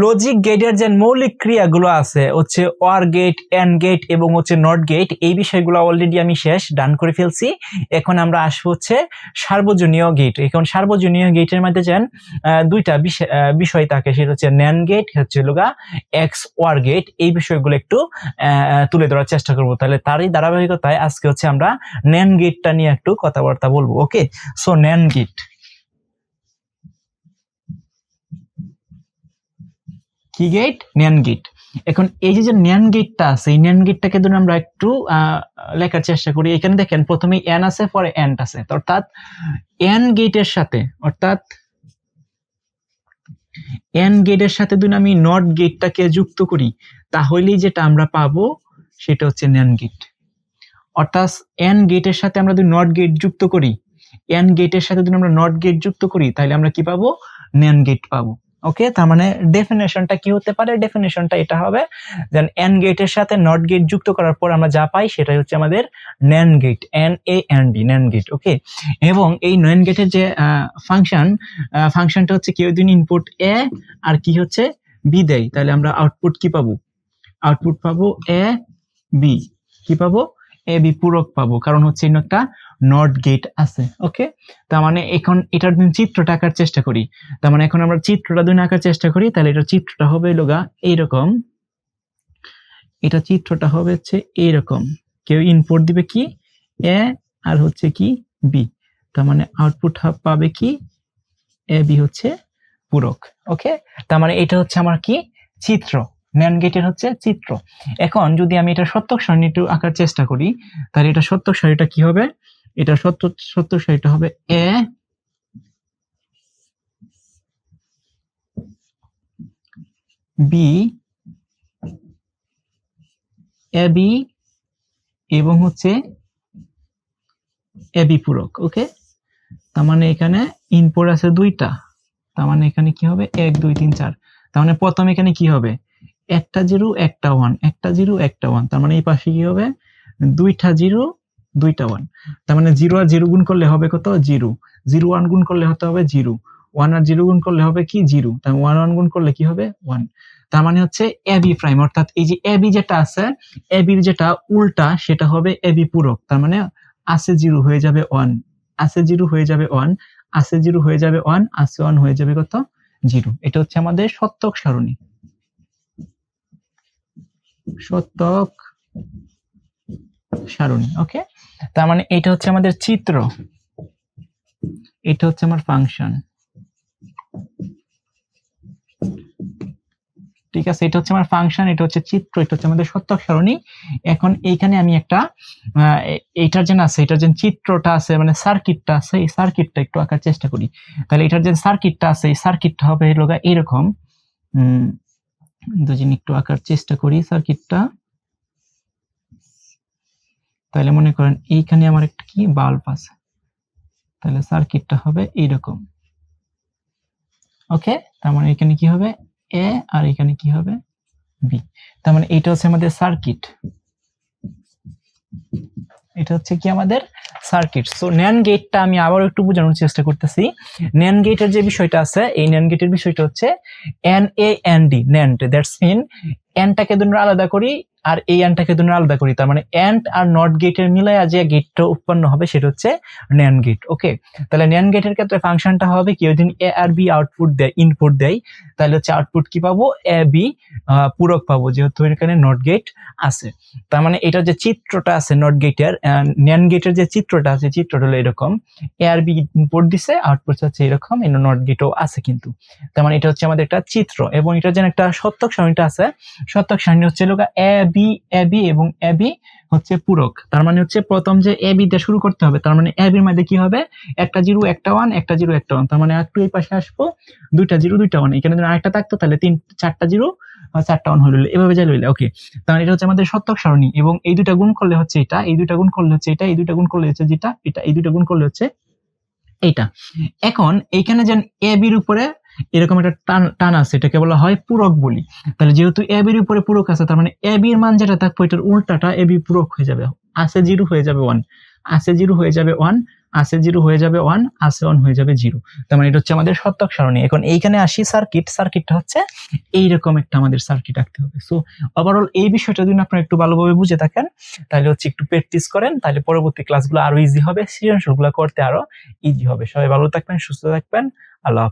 Logic গেটের যে মৌলিক ক্রিয়াগুলো আছে, হচ্ছে ওয়ার গেট এন্ড গেট এবং হচ্ছে নট গেট এই বিষয়গুলো অলরেডি আমি শেষ ডান করে ফেলছি। এখন আমরা আসব হচ্ছে সার্বজনীয় গেট এখন সার্বজনীয় গেটের মধ্যে যেন দুইটা বিষয় থাকে, সেটা হচ্ছে ন্যান গেট হচ্ছে লোগা এক্স ওয়ার গেট এই বিষয়গুলো একটু তুলে ধরার চেষ্টা করব। তাহলে তারই ধারাবাহিকতায় আজকে হচ্ছে আমরা ন্যান গেটটা নিয়ে একটু কথাবার্তা বলব ওকে সো ন্যান গেট কি গেট ন্যান গেট এখন এই যে ন্যান গেটটা আছে, এই ন্যান গেটটাকে ধরুন আমরা একটু লেখার চেষ্টা করি। এখানে দেখেন, প্রথমে এন আছে, পরে এন্ট আছে। অর্থাৎ এন গেটের সাথে, অর্থাৎ এন গেটের সাথে যদি আমি নট গেটটাকে যুক্ত করি, তাহলেই যেটা আমরা পাবো, সেটা হচ্ছে ন্যান গেট অর্থাৎ এন গেটের সাথে আমরা যদি নট গেট যুক্ত করি এন গেটের সাথে যদি আমরা নট গেট যুক্ত করি, তাহলে আমরা কি পাবো? ন্যান গেট পাবো। ওকে তার মানে ডেফিনেশনটা কি হতে পারে? ডেফিনেশনটা এটা হবে দেন এন গেটের সাথে নট গেট যুক্ত করার পর আমরা যা পাই সেটাই হচ্ছে আমাদের NAND gate N A N D NAND gate okay এবং এই ন্যান গেটের যে ফাংশন ফাংশনটা হচ্ছে কেউ দিন ইনপুট এ আর কি হচ্ছে বি দেয়, তাহলে আমরা আউটপুট কি পাবো? আউটপুট পাবো এ বি কি পাবো? এ বি পূরক পাবো। কারণ হচ্ছে একটা নট গেট আছে, ওকে? তার মানে এখন এটার যদি চিত্রটা আঁকার চেষ্টা করি। তার মানে এখন আমরা চিত্রটা যদি আঁকার চেষ্টা করি, তাহলে এটার চিত্রটা হবে লগা এইরকম। এটা চিত্রটা হবে হচ্ছে এইরকম। কেউ ইনপুট দিবে কি? এ আর হচ্ছে কি? বি। তার মানে আউটপুট পাবে কি? এ বি হচ্ছে পূরক, ওকে? তার মানে এটা হচ্ছে আমার কি? চিত্র। ন্যান গেটের হচ্ছে চিত্র। এখন যদি আমি এটা সত্যক সারণী একটু আঁকার চেষ্টা করি, তাহলে এটা সত্যক সারিটা কি হবে? এটা সত্য সত্য সারিটা হবে এ বি এ বি এবং হচ্ছে এ বি পূরক ওকে তার মানে এখানে ইনপুট আছে দুইটা। তার মানে এখানে কি হবে? এক, দুই, তিন, চার। তার মানে প্রথম এখানে কি হবে? একটা জিরো, একটা ওয়ান একটা জিরো, একটা ওয়ান তার মানে এই পাশে কি হবে? দুইটা জিরো, দুইটা ওয়ান তার মানে জিরো আর জিরো গুণ করলে হবে কত? জিরো। জিরো ওয়ান গুণ করলে হতে হবে জিরো। ওয়ান আর জিরো গুণ করলে হবে কি? জিরো। তার ওয়ান ওয়ান গুণ করলে কি হবে? ওয়ান তার মানে হচ্ছে এবি প্রাইম অর্থাৎ এই যে এবি যেটা আছে এবির যেটা উল্টা, সেটা হবে এবি পূরক। তার মানে আছে জিরো হয়ে যাবে ওয়ান আছে জিরো হয়ে যাবে ওয়ান আছে জিরো হয়ে যাবে ওয়ান আছে ওয়ান হয়ে যাবে কত? জিরো। এটা হচ্ছে আমাদের সত্যক সারণী। সত্যক সারণী ওকে তার মানে এটা হচ্ছে আমাদের চিত্র। এটা হচ্ছে আমার ফাংশন ঠিক আছে এটা হচ্ছে আমার ফাংশন এটা হচ্ছে চিত্র এটা হচ্ছে আমাদের সত্যক সারণী। এখন এইখানে আমি একটা আহ, এ- এইটার যে আছে এটার যে চিত্রটা আছে মানে সার্কিটটা আছে এই সার্কিটটা একটু আঁকার চেষ্টা করি। তাহলে এটার যে সার্কিটটা আছে এই সার্কিটটা হবে লগা এরকম দুজন একটু আঁকার চেষ্টা করি সার্কিটটা তাহলে মনে করেন এইখানে আমার একটা কি? বাল্ব আছে। তাহলে সার্কিটটা হবে এইরকম। ওকে তার মানে এখানে কি হবে? এ আর এখানে কি হবে? বি তার মানে এটা হচ্ছে আমাদের সার্কিট এটা হচ্ছে কি আমাদের সার্কিট সো ন্যান গেটটা আমি আবারও একটু বোঝানোর চেষ্টা করতেছি। ন্যান গেটের যে বিষয়টা আছে, এই ন্যান গেটের বিষয়টা হচ্ছে N A N D NAND that's mean এনটাকে দুটো আলাদা করি, আর এই এনটাকে দুটো আলাদা করি। তার মানে এন্ড আর নট গেটের মিলাইয়া যে গেটটা উৎপন্ন হবে, সেটা হচ্ছে ন্যান গেট ওকে তাহলে ন্যান গেটের ক্ষেত্রে ফাংশনটা হবে কি? ওই এ আর বি আউটপুট দেয় ইনপুট দেয়। তাহলে হচ্ছে আউটপুট কি পাবো? এ বি পূরক পাবো, যেহেতু এখানে নট গেট আছে। তার মানে এটা যে চিত্রটা আছে নট গেটের ন্যান গেটের যে চিত্রটা আছে, চিত্রটা হলো এরকম। এ আর বি ইনপুট দিছে আউটপুট হচ্ছে এরকম নট গেটও আছে কিন্তু। তার মানে এটা হচ্ছে আমাদের একটা চিত্র, এবং এটা যেন একটা সত্যক সারণীটা আছে সত্যক সারণী হচ্ছে লোক এ, বি এ, বি এবং এ, বি হচ্ছে পূরক। তার মানে হচ্ছে প্রথম যে এ, বি দিয়ে শুরু করতে হবে, তার মানে এ, বির মধ্যে কি হবে? একটা জিরো, একটা ওয়ান, একটা জিরো, একটা ওয়ান। তার মানে একটু এই পাশে আসব, দুইটা জিরো, দুইটা ওয়ান। এখানে যদি আরেকটা থাকতো, তাহলে তিন, চারটা জিরো চারটা ওয়ান হইল এভাবে যাই লইলে ওকে মানে এটা হচ্ছে আমাদের সত্যক সারণী এবং এই দুইটা গুণ করলে হচ্ছে এটা, এই দুইটা গুণ করলে হচ্ছে এটা, এই দুইটা গুণ করলে হচ্ছে যেটা, এটা, এই দুইটা গুণ করলে হচ্ছে এইটা। এখন এইখানে যেন এ, বির উপরে এরকম একটা টান টান আছে, এটাকে বলা হয় পূরক বলি। তাহলে যেহেতু এ বির উপরে পূরক আছে, তার মানে এ বির মান যেটা থাকবে, এটার উল্টাটা এ বি পূরক হয়ে যাবে। আছে জিরো হয়ে যাবে ওয়ান আছে জিরো হয়ে যাবে ওয়ান আছে জিরো হয়ে যাবে ওয়ান আছে ওয়ান হয়ে যাবে জিরো। তার মানে এটা হচ্ছে আমাদের সত্যক সারণী। এখন এইখানে আসি সার্কিট সার্কিটটা হচ্ছে এইরকম একটা আমাদের সার্কিট আঁকতে হবে। সো ওভারঅল এই বিষয়টা যদি আপনারা একটু ভালোভাবে বুঝে থাকেন, তাহলে হচ্ছে একটু প্র্যাকটিস করেন, তাহলে পরবর্তী ক্লাসগুলো আরও ইজি হবে, সৃজনশীলগুলো করতে আরও ইজি হবে। সবাই ভালো থাকবেন, সুস্থ থাকবেন। আল্লাহ।